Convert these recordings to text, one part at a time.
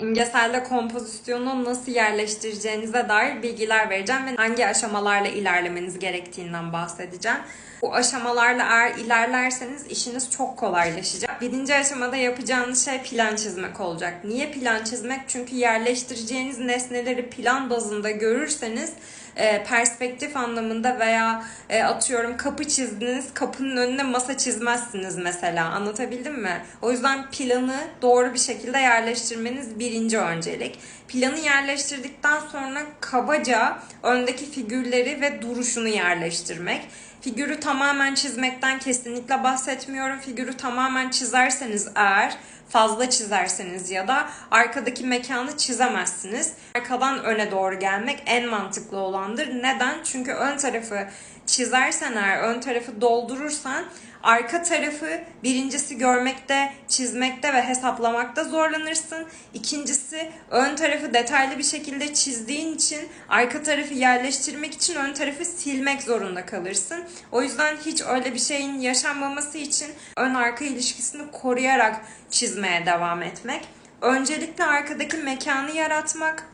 İmgeselde kompozisyonu nasıl yerleştireceğinize dair bilgiler vereceğim ve hangi aşamalarla ilerlemeniz gerektiğinden bahsedeceğim. Bu aşamalarla eğer ilerlerseniz işiniz çok kolaylaşacak. Birinci aşamada yapacağınız şey plan çizmek olacak. Niye plan çizmek? Çünkü yerleştireceğiniz nesneleri plan bazında görürseniz e, perspektif anlamında veya e, atıyorum kapı çizdiniz kapının önüne masa çizmezsiniz mesela anlatabildim mi? O yüzden planı doğru bir şekilde yerleştirmeniz birinci öncelik. Planı yerleştirdikten sonra kabaca öndeki figürleri ve duruşunu yerleştirmek. Figürü tamamen çizmekten kesinlikle bahsetmiyorum. Figürü tamamen çizerseniz eğer fazla çizerseniz ya da arkadaki mekanı çizemezsiniz. Arkadan öne doğru gelmek en mantıklı olandır. Neden? Çünkü ön tarafı çizersen eğer, ön tarafı doldurursan arka tarafı birincisi görmekte, çizmekte ve hesaplamakta zorlanırsın. İkincisi ön tarafı detaylı bir şekilde çizdiğin için arka tarafı yerleştirmek için ön tarafı silmek zorunda kalırsın. O yüzden hiç öyle bir şeyin yaşanmaması için ön arka ilişkisini koruyarak çizmeye devam etmek. Öncelikle arkadaki mekanı yaratmak,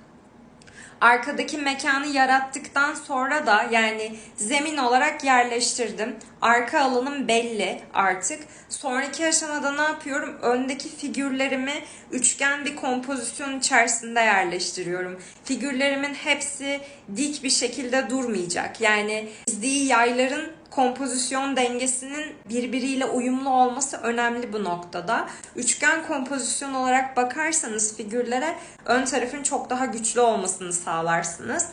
arkadaki mekanı yarattıktan sonra da yani zemin olarak yerleştirdim. Arka alanım belli artık. Sonraki aşamada ne yapıyorum? Öndeki figürlerimi üçgen bir kompozisyon içerisinde yerleştiriyorum. Figürlerimin hepsi dik bir şekilde durmayacak. Yani çizdiği yayların kompozisyon dengesinin birbiriyle uyumlu olması önemli bu noktada. Üçgen kompozisyon olarak bakarsanız figürlere ön tarafın çok daha güçlü olmasını sağlarsınız.